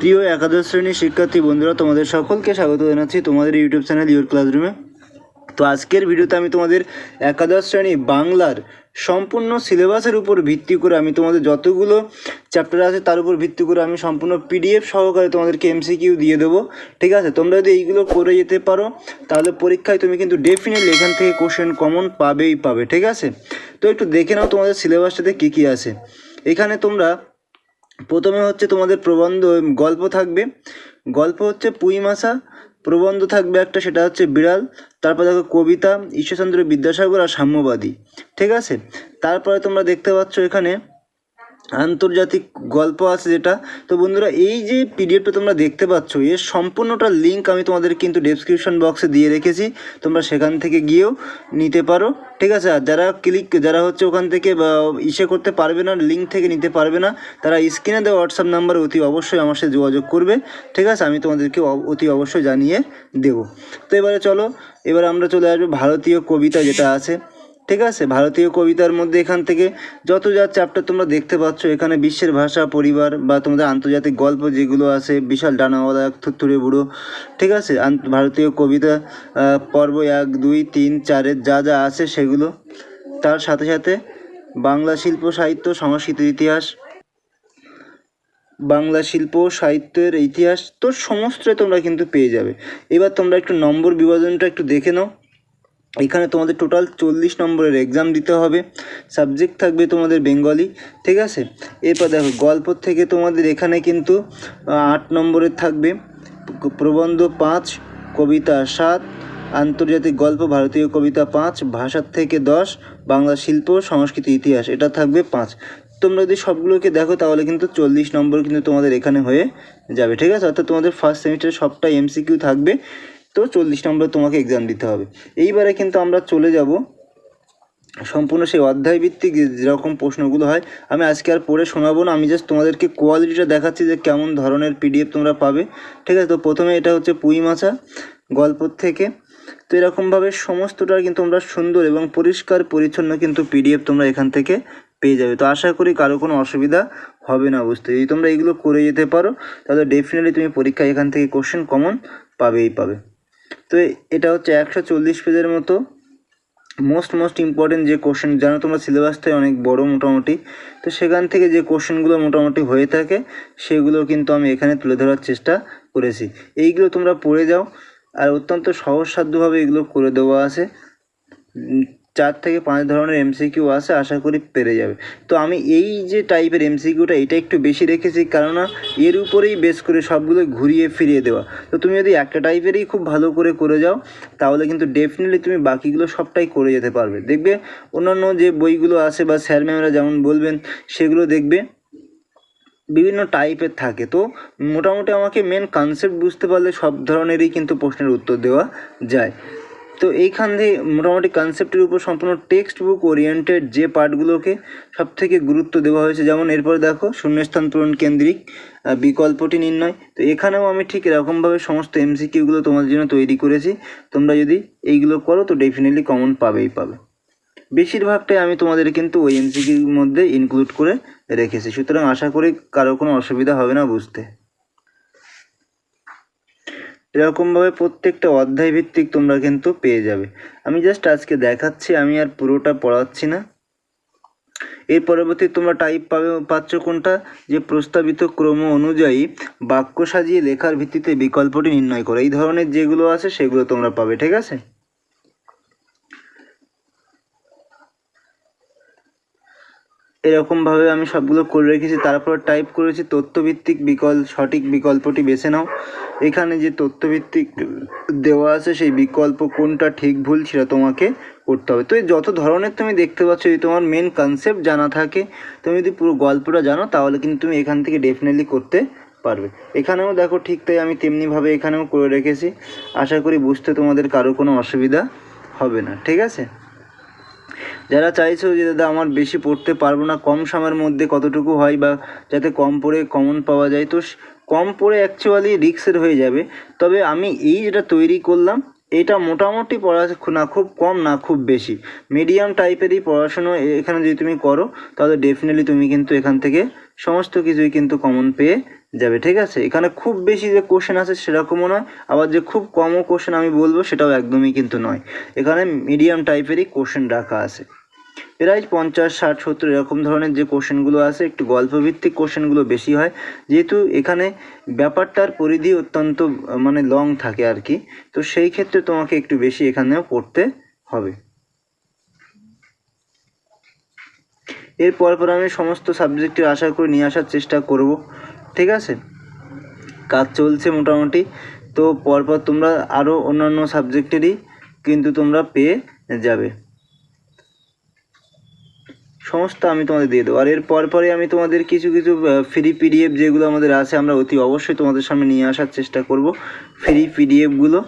প্রিয় একাদশ শ্রেণির শিক্ষার্থী বন্ধুরা, তোমাদের সকলকে স্বাগত জানাচ্ছি তোমাদের ইউটিউব চ্যানেল ইউর ক্লাসরুমে। তো আজকের ভিডিওতে আমি তোমাদের একাদশ শ্রেণি বাংলার সম্পূর্ণ সিলেবাসের উপর ভিত্তি করে আমি তোমাদের যতগুলো চ্যাপ্টার আছে তার উপর ভিত্তি করে আমি সম্পূর্ণ পিডিএফ সহকারে তোমাদেরকে এমসিকিউ দিয়ে দেবো। ঠিক আছে? তোমরা যদি এইগুলো করে যেতে পারো, তাহলে পরীক্ষায় তুমি কিন্তু ডেফিনেটলি এখান থেকে কোশ্চেন কমন পাবেই পাবে। ঠিক আছে? তো একটু দেখে নাও তোমাদের সিলেবাসটাতে কী কী আছে। এখানে তোমরা প্রথমে হচ্ছে তোমাদের প্রবন্ধ, গল্প থাকবে। গল্প হচ্ছে পুঁই মাসা প্রবন্ধ থাকবে একটা, সেটা হচ্ছে বিড়াল, তারপর দেখো কবিতা, ঈশ্বরচন্দ্র বিদ্যাসাগর আর সাম্যবাদী, ঠিক আছে? তারপরে তোমরা দেখতে পাচ্ছ এখানে আন্তর্জাতিক গল্প আছে যেটা। তো বন্ধুরা, এই যে পিডিএফটা তোমরা দেখতে পাচ্ছ, এর সম্পূর্ণটা লিঙ্ক আমি তোমাদের কিন্তু ডেসক্রিপশন বক্সে দিয়ে রেখেছি। তোমরা সেখান থেকে গিয়েও নিতে পারো, ঠিক আছে? আর যারা ক্লিক যারা হচ্ছে ওখান থেকে ইসে করতে পারবে না লিঙ্ক থেকে নিতে পারবে না, তারা স্ক্রিনে দেওয়া হোয়াটসঅ্যাপ নাম্বারে অতি অবশ্যই আমার সাথে যোগাযোগ করবে, ঠিক আছে? আমি তোমাদেরকে অতি অবশ্যই জানিয়ে দেবো। তো এবারে চলো, এবারে আমরা চলে আসব ভারতীয় কবিতা যেটা আছে। ঠিক আছে? ভারতীয় কবিতার মধ্যে এখান থেকে যত যা চ্যাপ্টার তোমরা দেখতে পাচ্ছ, এখানে বিশ্বের ভাষা, পরিবার বা তোমাদের আন্তর্জাতিক গল্প যেগুলো আছে, বিশাল ডানাওয়ালা এক থুত্তুরে বুড়ো, ঠিক আছে? ভারতীয় কবিতা পর্ব এক, দুই, তিন চারের যা যা আছে সেগুলো। তার সাথে সাথে বাংলা শিল্প, সাহিত্য, সংস্কৃতির ইতিহাস। বাংলা শিল্প, সাহিত্যের ইতিহাস, তো সমস্তই তোমরা কিন্তু পেয়ে যাবে। এবার তোমরা একটু নম্বর বিভাজনটা একটু দেখে নাও। এখানে তোমাদের টোটাল চল্লিশ নম্বরের এক্সাম দিতে হবে। সাবজেক্ট থাকবে তোমাদের বেঙ্গলি ঠিক আছে? এরপর দেখো, গল্প থেকে তোমাদের এখানে কিন্তু আট নম্বরের থাকবে। প্রবন্ধ পাঁচ, কবিতা সাত, আন্তর্জাতিক গল্প, ভারতীয় কবিতা পাঁচ, ভাষার থেকে দশ, বাংলা শিল্প, সংস্কৃতি, ইতিহাস, এটা থাকবে পাঁচ। তোমরা যদি সবগুলোকে দেখো, তাহলে কিন্তু চল্লিশ নম্বর কিন্তু তোমাদের এখানে হয়ে যাবে, ঠিক আছে? অর্থাৎ তোমাদের ফার্স্ট সেমিস্টারে সবটাই এমসিকিউ থাকবে। তো চল্লিশ নম্বর তোমাকে এক্সাম দিতে হবে। এইবারে কিন্তু আমরা চলে যাব সম্পূর্ণ সেই অধ্যায় ভিত্তিক যেরকম প্রশ্নগুলো হয়। আমি আজকে আর পড়ে শোনাবো না, আমি জাস্ট তোমাদেরকে কোয়ালিটিটা দেখাচ্ছি যে কেমন ধরনের পিডিএফ তোমরা পাবে। ঠিক আছে? তো প্রথমে এটা হচ্ছে পুঁই মাছা গল্পর থেকে। তো এরকমভাবে সমস্তটা কিন্তু তোমরা সুন্দর এবং পরিষ্কার পরিচ্ছন্ন কিন্তু পিডিএফ তোমরা এখান থেকে পেয়ে যাবে। তো আশা করি কারও কোনো অসুবিধা হবে না বুঝতে। যদি তোমরা এগুলো করে যেতে পারো, তাহলে ডেফিনেটলি তুমি পরীক্ষায় এখান থেকে কোশ্চেন কমন পাবেই পাবে। তো এটা হচ্ছে একশো চল্লিশ পেজের মতো। মোস্ট মোস্ট ইম্পর্টেন্ট যে কোশ্চেন জানো তোমরা সিলেবাসটাই অনেক বড় মোটামুটি। তো সেখান থেকে যে কোশ্চেনগুলো মোটামুটি হয়ে থাকে, সেগুলো কিন্তু আমি এখানে তুলে ধরার চেষ্টা করেছি। এইগুলো তোমরা পড়ে যাও। আর অত্যন্ত সহজসাধ্যভাবে এগুলো করে দেওয়া আছে। চার থেকে পাঁচ ধরনের এমসিকিউ আছে, আশা করি পেরে যাবে। তো আমি এই যে টাইপের এমসিকিউটা এটা একটু বেশি রেখেছি, কেননা এর উপরেই বেস করে সবগুলো ঘুরিয়ে ফিরিয়ে দেওয়া। তো তুমি যদি একটা টাইপেরই খুব ভালো করে করে যাও, তাহলে কিন্তু ডেফিনেটলি তুমি বাকিগুলো সবটাই করে যেতে পারবে। দেখবে অন্যান্য যে বইগুলো আছে বা স্যার ম্যামরা যেমন বলবেন, সেগুলো দেখবে বিভিন্ন টাইপের থাকে। তো মোটামুটি আমাকে মেন কনসেপ্ট বুঝতে পারলে সব ধরনেরই কিন্তু প্রশ্নের উত্তর দেওয়া যায়। তো এইখান দিয়ে মোটামুটি কনসেপ্টের উপর সম্পূর্ণ টেক্সট বুক ওরিয়েন্টেড যে পার্টগুলোকে সব থেকে গুরুত্ব দেওয়া হয়েছে, যেমন এরপর দেখো, শূন্যস্থান পূরণ কেন্দ্রিক বিকল্পটি নির্ণয়। তো এখানেও আমি ঠিক এরকমভাবে সমস্ত এমসিকিউগুলো তোমাদের জন্য তৈরি করেছি। তোমরা যদি এইগুলো করো, তো ডেফিনেটলি কমন পাবেই পাবে। বেশিরভাগটাই আমি তোমাদের কিন্তু ওই এমসিকিউর মধ্যে ইনক্লুড করে রেখেছি। সুতরাং আশা করি কারও কোনো অসুবিধা হবে না বুঝতে। এরকমভাবে প্রত্যেকটা অধ্যায় ভিত্তিক তোমরা কিন্তু পেয়ে যাবে। আমি জাস্ট আজকে দেখাচ্ছি, আমি আর পুরোটা পড়াচ্ছি না। এর পরবর্তী তোমরা টাইপ পাবে, পাচ্ছ কোনটা? যে প্রস্তাবিত ক্রম অনুযায়ী বাক্য সাজিয়ে লেখার ভিত্তিতে বিকল্পটি নির্ণয় করো। এই ধরনের যেগুলো আছে সেগুলো তোমরা পাবে, ঠিক আছে? এরকমভাবে আমি সবগুলো করে রেখেছি, তারপর টাইপ করেছি তথ্যভিত্তিক বিকল্প সঠিক বিকল্পটি বেছে নাও। এখানে যে তথ্যভিত্তিক দেওয়া আছে, সেই বিকল্প কোনটা ঠিক ভুল সেটা তোমাকে করতে হবে। তো যত ধরনের তুমি দেখতে পাচ্ছ, যদি তোমার মেন কনসেপ্ট জানা থাকে, তুমি যদি পুরো গল্পটা জানো, তাহলে কিন্তু তুমি এখান থেকে ডেফিনেটলি করতে পারবে। এখানেও দেখো ঠিক তাই আমি তেমনিভাবে এখানেও করে রেখেছি। আশা করি বুঝতে তোমাদের কারও কোনো অসুবিধা হবে না, ঠিক আছে? যারা চাইছো যে, দাদা, আমার বেশি পড়তে পারব না, কম সময়ের মধ্যে কতটুকু হয় বা যাতে কম পড়ে কমন পাওয়া যায়, তো কম পড়ে অ্যাকচুয়ালি রিক্সের হয়ে যাবে। তবে আমি এই যেটা তৈরি করলাম, এটা মোটামুটি পড়াশোনা খুব কম, না, খুব বেশি। মিডিয়াম টাইপেরই পড়াশুনো এখানে যদি তুমি করো, তাহলে ডেফিনেটলি তুমি কিন্তু এখান থেকে সমস্ত কিছুই কিন্তু কমন পেয়ে যাবে, ঠিক আছে? এখানে খুব বেশি যে কোশ্চেন আছে সেরকমও নয়, আবার যে খুব কমও কোশ্চেন আমি বলব সেটাও একদমই কিন্তু নয়। এখানে মিডিয়াম টাইপেরই কোশ্চেন রাখা আছে। প্রায় পঞ্চাশ, ষাট, সত্তর এরকম ধরনের যে কোশ্চেনগুলো আছে, একটু গল্পভিত্তিক কোশ্চেনগুলো বেশি হয়। যেহেতু এখানে ব্যাপারটার পরিধি অত্যন্ত মানে লং থাকে আর কি, তো সেই ক্ষেত্রে তোমাকে একটু বেশি এখানেও পড়তে হবে। এরপর পর আমি সমস্ত সাবজেক্টের আশা করে নিয়ে আসার চেষ্টা করব। ঠিক আছে? কাজ চলছে মোটামুটি। তো পরপর তোমরা আরও অন্যান্য সাবজেক্টেরই কিন্তু তোমরা পেয়ে যাবে। সমস্ত আমি তোমাদের দিয়ে দেবো। আর এর পর পরে আমি তোমাদের কিছু কিছু ফ্রি পিডিএফ যেগুলো আমাদের আছে, আমরা অতি অবশ্যই তোমাদের সামনে নিয়ে আসার চেষ্টা করব। ফ্রি পিডিএফগুলো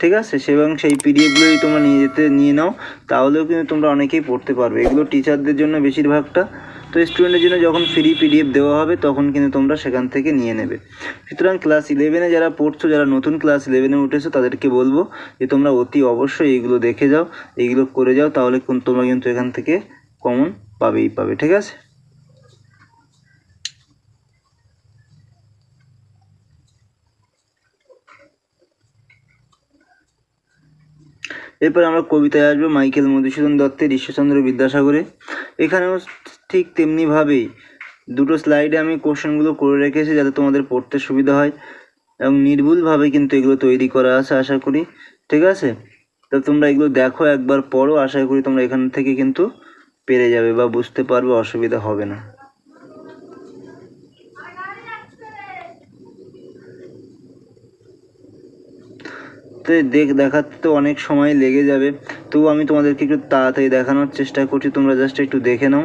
ঠিক আছে? এবং সেই পিডিএফগুলোই তোমরা নিয়ে যেতে, নিয়ে নাও। তাহলেও কিন্তু তোমরা অনেকেই পড়তে পারবে। এগুলো টিচারদের জন্য বেশিরভাগটা তো স্টুডেন্টের জন্য যখন ফ্রি পিডিএফ দেওয়া হবে, তখন কিন্তু তোমরা সেখান থেকে নিয়ে নেবে। সুতরাং ক্লাস ইলেভেনে যারা পড়ছো, যারা নতুন ক্লাস ইলেভেনে উঠেছো, তাদেরকে বলব যে তোমরা অতি অবশ্যই এইগুলো দেখে যাও, এইগুলো করে যাও, তাহলে তোমরা কিন্তু এখান থেকে কমন পাবেই পাবে, ঠিক আছে? এরপর আমরা কবিতায় আসব, মাইকেল মধুসূদন দত্তের ঈশ্বরচন্দ্র বিদ্যাসাগরে। এখানেও ঠিক তেমনিভাবেই দুটো স্লাইডে আমি কোশ্চেনগুলো করে রেখেছি যাতে তোমাদের পড়তে সুবিধা হয় এবং নির্ভুলভাবে কিন্তু এগুলো তৈরি করা আছে, আশা করি। ঠিক আছে? তো তোমরা এগুলো দেখো, একবার পড়ো, আশা করি তোমরা এখান থেকে কিন্তু পেরে যাবে বা বুঝতে পারবে, অসুবিধা হবে না। তো দেখ, দেখাতে তো অনেক সময় লেগে যাবে। তবু আমি তোমাদেরকে একটু তাড়াতাড়ি দেখানোর চেষ্টা করছি, তোমরা জাস্ট একটু দেখে নাও।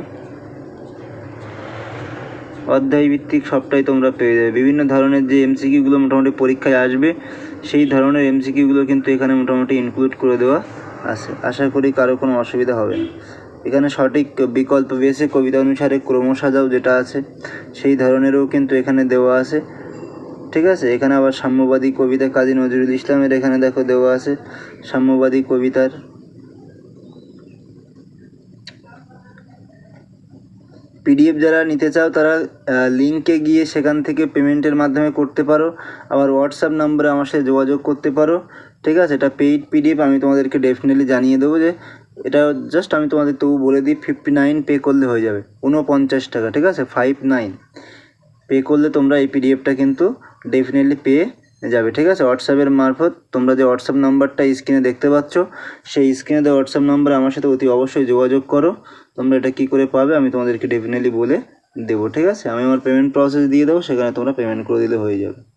অধ্যায় ভিত্তিক সবটাই তোমরা পেয়ে যাবে। বিভিন্ন ধরনের যে এমসিকিউগুলো মোটামুটি পরীক্ষায় আসবে, সেই ধরনের এমসিকিউগুলো কিন্তু এখানে মোটামুটি ইনক্লুড করে দেওয়া আছে। আশা করি কারও কোনো অসুবিধা হবে না। এখানে সঠিক বিকল্প বেসে কবিতা অনুসারে ক্রম সাজাও যেটা আছে, সেই ধরনেরও কিন্তু এখানে দেওয়া আছে। ঠিক আছে? এখানে আবার সাম্যবাদী কবিতা কাজী নজরুল ইসলামের এখানে দেখো দেওয়া আছে, সাম্যবাদী কবিতার পিডিএফ যারা নিতে চাও, তারা লিঙ্কে গিয়ে সেখান থেকে পেমেন্টের মাধ্যমে করতে পারো। আবার হোয়াটসঅ্যাপ নাম্বারে আমার সাথে যোগাযোগ করতে পারো। ঠিক আছে? এটা পেইড পিডিএফ আমি তোমাদেরকে ডেফিনেটলি জানিয়ে দেবো যে, এটা জাস্ট আমি তোমাদের তবু বলে দিই ফিফটি নাইন পে করলে হয়ে যাবে। উনপঞ্চাশ টাকা, ঠিক আছে? ফাইভ নাইন পে করলে তোমরা এই পিডিএফটা কিন্তু ডেফিনেটলি পেয়ে যাবে। ঠিক আছে? হোয়াটসঅ্যাপের মারফত তোমরা যে হোয়াটসঅ্যাপ নাম্বারটা স্ক্রিনে দেখতে পাচ্ছ, সেই স্ক্রিনে দেওয়া হোয়াটসঅ্যাপ নাম্বারে আমার সাথে অতি অবশ্যই যোগাযোগ করো। তোমরা এটা কী করে পাবে আমি তোমাদেরকে ডেফিনেটলি বলে দেবো, ঠিক আছে? আমি আমার পেমেন্ট প্রসেস দিয়ে দেবো, সেখানে তোমরা পেমেন্ট করে দিলে হয়ে যাবে।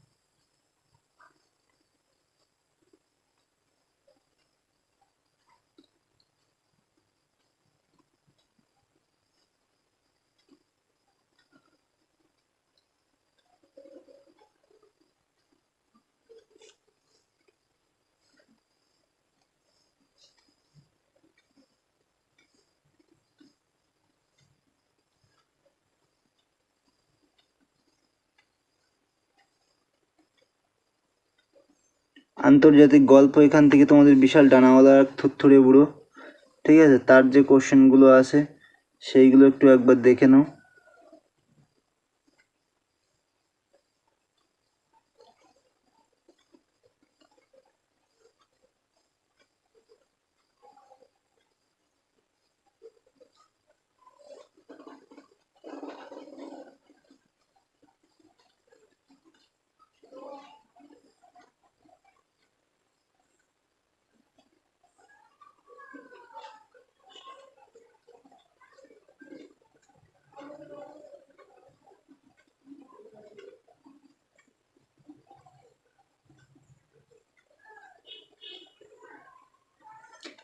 আন্তর্জাতিক গল্প, এখান থেকে তোমাদের বিশাল ডানাওয়ালা এক থুরথুরে বুড়ো। ঠিক আছে? তার যে কোশ্চেনগুলো আছে, সেইগুলো একটু একবার দেখে নাও।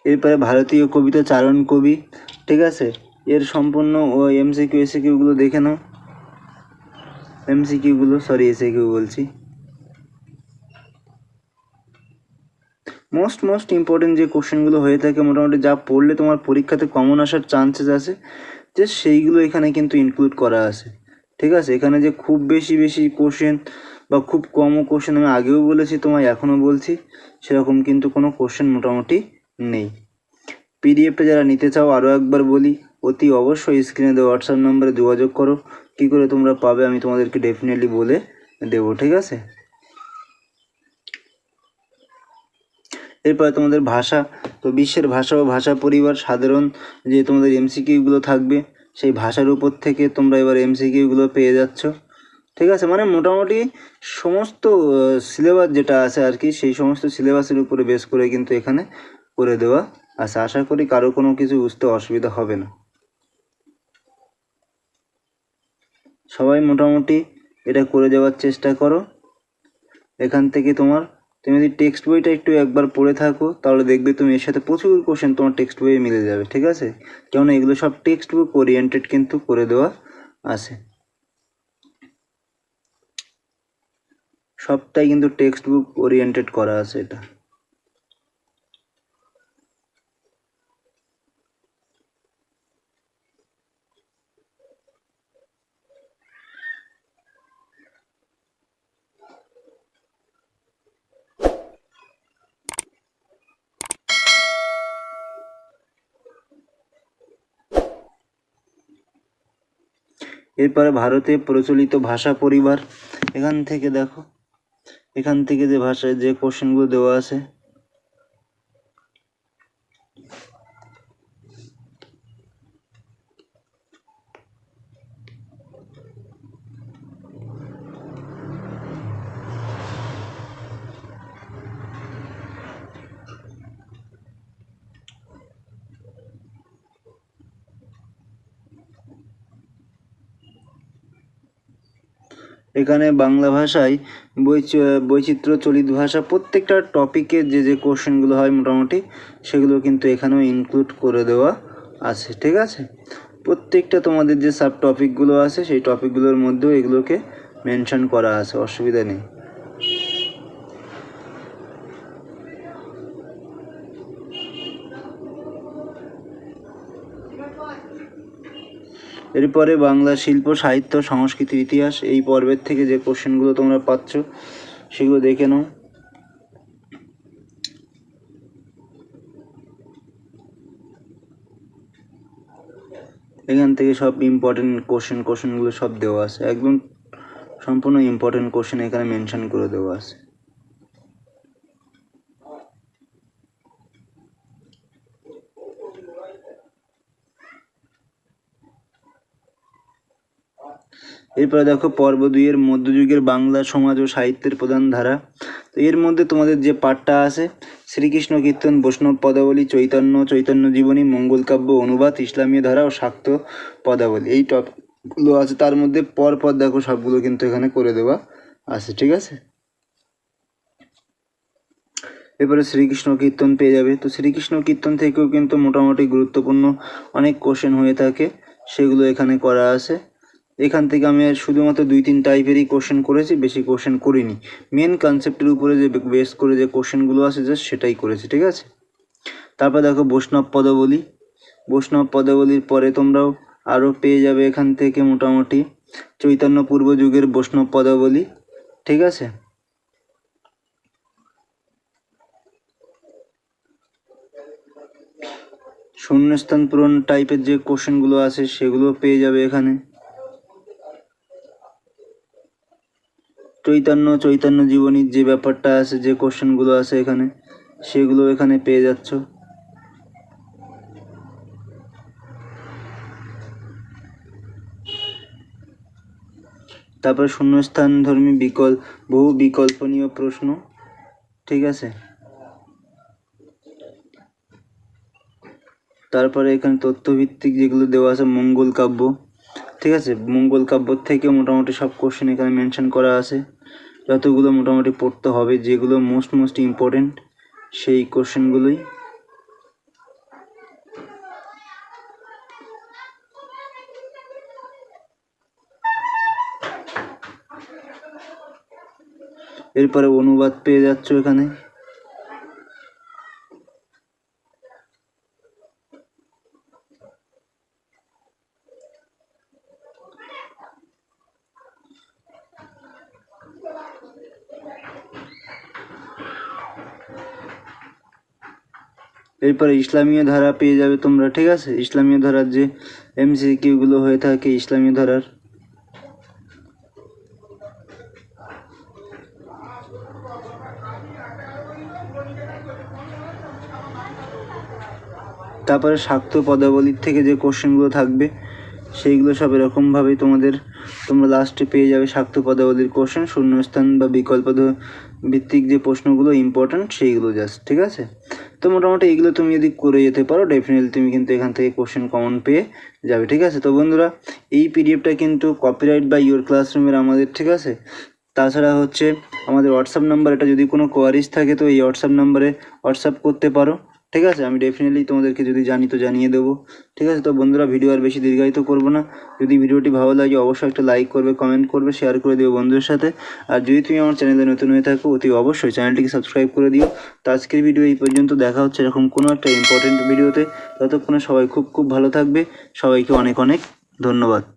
এরপরে ভারতীয় কবিতা চারণ কবি, ঠিক আছে? এর সম্পূর্ণ ও এমসিকিউ এসিকিউগুলো দেখে নাও। এমসিকিউগুলো সরি এসিকিউ বলছি। মোস্ট মোস্ট ইম্পর্টেন্ট যে কোশ্চেনগুলো হয়ে থাকে, মোটামুটি যা পড়লে তোমার পরীক্ষাতে কমন আসার চান্সেস আছে, যে সেইগুলো এখানে কিন্তু ইনক্লুড করা আছে। ঠিক আছে? এখানে যে খুব বেশি বেশি কোশ্চেন বা খুব কমও কোশ্চেন আমি আগেও বলেছি, তোমায় এখনও বলছি, সেরকম কিন্তু কোনো কোশ্চেন মোটামুটি নেই। পিডিএফটা যারা নিতে চাও আরও একবার বলি, অতি অবশ্যই স্ক্রিনে দেওয়া হোয়াটসঅ্যাপ নম্বরে যোগাযোগ করো। কী করে তোমরা পাবে, আমি তোমাদেরকে ডেফিনেটলি বলে দেবো, ঠিক আছে? এরপরে তোমাদের ভাষা। তো বিশ্বের ভাষা ও ভাষা পরিবার সাধারণ যে তোমাদের এমসিকিউগুলো থাকবে, সেই ভাষার উপর থেকে তোমরা এবার এমসিকিউগুলো পেয়ে যাচ্ছ। ঠিক আছে? মানে মোটামুটি সমস্ত সিলেবাস যেটা আছে আর কি, সেই সমস্ত সিলেবাসের উপরে বেস করে কিন্তু এখানে করে দেওয়া আচ্ছা আশা করি কারও কোনো কিছু বুঝতে অসুবিধা হবে না। সবাই মোটামুটি এটা করে যাওয়ার চেষ্টা করো। এখান থেকে তোমার, তুমি যদি টেক্সট বইটা একটু একবার পড়ে থাকো, তাহলে দেখবে তুমি এর সাথে প্রচুর কোশ্চেন তোমার টেক্সট বইয়ে মিলে যাবে, ঠিক আছে? কেননা এগুলো সব টেক্সট বুক ওরিয়েন্টেড কিন্তু করে দেওয়া আছে। সবটাই কিন্তু টেক্সট বুক ওরিয়েন্টেড করা আছে এটা। এরপরে ভারতে প্রচলিত ভাষা পরিবার। এখান থেকে দেখো, এখান থেকে যে ভাষায় যে কোশ্চেনগুলো দেওয়া আছে এখানে বাংলা ভাষায় বৈচ- বৈচিত্র্য চলিত ভাষা প্রত্যেকটা টপিকের যে যে কোশ্চেনগুলো হয় মোটামুটি, সেগুলো কিন্তু এখানেও ইনক্লুড করে দেওয়া আছে, ঠিক আছে? প্রত্যেকটা তোমাদের যে সাব টপিকগুলো আছে, সেই টপিকগুলোর মধ্যেও এগুলোকে মেনশন করা আছে, অসুবিধা নেই। এরপরে বাংলা শিল্প, সাহিত্য সংস্কৃতির ইতিহাস এই পর্বের থেকে যে কোশ্চেনগুলো তোমরা পাচ্ছ, সেগুলো দেখে নাও। এখান থেকে সব ইম্পর্টেন্ট কোশ্চেন কোশ্চেনগুলো সব দেওয়া আছে। একদম সম্পূর্ণ ইম্পর্টেন্ট কোশ্চেন এখানে মেনশন করে দেওয়া আছে। এরপরে দেখো পর্ব দুইয়ের মধ্যযুগের বাংলা সমাজ ও সাহিত্যের প্রধান ধারা। তো এর মধ্যে তোমাদের যে পাঠটা আছে, শ্রীকৃষ্ণ কীর্তন, বৈষ্ণব পদাবলী, চৈতন্য চৈতন্য জীবনী, মঙ্গল কাব্য, অনুবাদ, ইসলামীয় ধারা ও শাক্ত পদাবলী। এই টপগুলো আছে, তার মধ্যে পর পর দেখো সবগুলো কিন্তু এখানে করে দেওয়া আছে, ঠিক আছে? এরপরে শ্রীকৃষ্ণ কীর্তন পেয়ে যাবে। তো শ্রীকৃষ্ণ কীর্তন থেকেও কিন্তু মোটামুটি গুরুত্বপূর্ণ অনেক কোশ্চেন হয়ে থাকে, সেগুলো এখানে করা আছে। এখান থেকে আমি শুধুমাত্র দুই, তিন টাইপেরই কোশ্চেন করেছি, বেশি কোশ্চেন করিনি। মেন কনসেপ্টের উপরে যে বেস করে যে কোশ্চেনগুলো আছে জাস্ট সেটাই করেছি, ঠিক আছে? তারপর দেখো বৈষ্ণব পদাবলী। বৈষ্ণব পদাবলীর পরে তোমরাও আরও পেয়ে যাবে এখান থেকে মোটামুটি। চৈতন্য পূর্ব যুগের বৈষ্ণব পদাবলী, ঠিক আছে? শূন্যস্থান পূরণ টাইপের যে কোশ্চেনগুলো আছে, সেগুলো পেয়ে যাবে এখানে। চৈতন্য চৈতন্য জীবনীর যে ব্যাপারটা আছে, যে কোশ্চেনগুলো আছে এখানে, সেগুলো এখানে পেয়ে যাচ্ছ। তারপরে শূন্যস্থান ধর্মী বিকল বহু বিকল্পনীয় প্রশ্ন, ঠিক আছে? তারপরে এখানে তথ্যভিত্তিক যেগুলো দেওয়া আছে, মঙ্গল কাব্য, ঠিক আছে? মঙ্গল কাব্য থেকে মোটামুটি সব কোশ্চেন এখানে মেনশন করা আছে। যতগুলো মোটামুটি পড়তে হবে, যেগুলো মোস্ট মোস্ট ইম্পর্টেন্ট সেই কোশ্চেনগুলোই এরপরে অনুবাদ পেয়ে যাচ্ছ এখানে। এরপরে ইসলামীয় ধারা পেয়ে যাবে তোমরা, ঠিক আছে? ইসলামীয় ধারার যে এমসি কিউগুলো হয়ে থাকে ইসলামীয় ধারার। তারপরে শাক্ত পদাবলীর থেকে যে কোশ্চেনগুলো থাকবে, সেইগুলো সব এরকমভাবে তোমাদের, তোমরা লাস্টে পেয়ে যাবে শাক্ত পদাবলীর কোশ্চেন শূন্যস্থান বা বিকল্প ভিত্তিক যে প্রশ্নগুলো ইম্পর্ট্যান্ট সেইগুলো জাস্ট ঠিক আছে? তো মোটামুটি এগুলো তুমি যদি করে যেতে পারো ডেফিনেটলি তুমি কিন্তু এখান থেকে কোশ্চেন কমন পেয়ে যাবে, ঠিক আছে? তো বন্ধুরা, এই পিডিএফটা কিন্তু কপিরাইট বা ইউর ক্লাসরুমের আমাদের, ঠিক আছে? তাছাড়া হচ্ছে আমাদের হোয়াটসঅ্যাপ নাম্বার এটা যদি কোনো কোয়ারিজ থাকে, তো এই হোয়াটসঅ্যাপ নাম্বারে হোয়াটসঅ্যাপ করতে পারো। ঠিক আছে? আমি ডেফিনেটলি তোমাদেরকে যদি জানি তো জানিয়ে দেবো। ঠিক আছে? তো বন্ধুরা ভিডিও আর বেশি দীর্ঘায়িত করব না। যদি ভিডিওটি ভালো লাগে, অবশ্যই একটা লাইক করবে কমেন্ট করবে শেয়ার করে দিও বন্ধুদের সাথে। আর যদি তুমি আমার চ্যানেলে নতুন হয়ে থাকো, অতি অবশ্যই চ্যানেলটিকে সাবস্ক্রাইব করে দিও। তো আজকের ভিডিও এই পর্যন্ত, দেখা হচ্ছে এরকম কোনো একটা ইম্পর্টেন্ট ভিডিওতে ততক্ষণে সবাই খুব খুব ভালো থাকবে। সবাইকে অনেক অনেক ধন্যবাদ।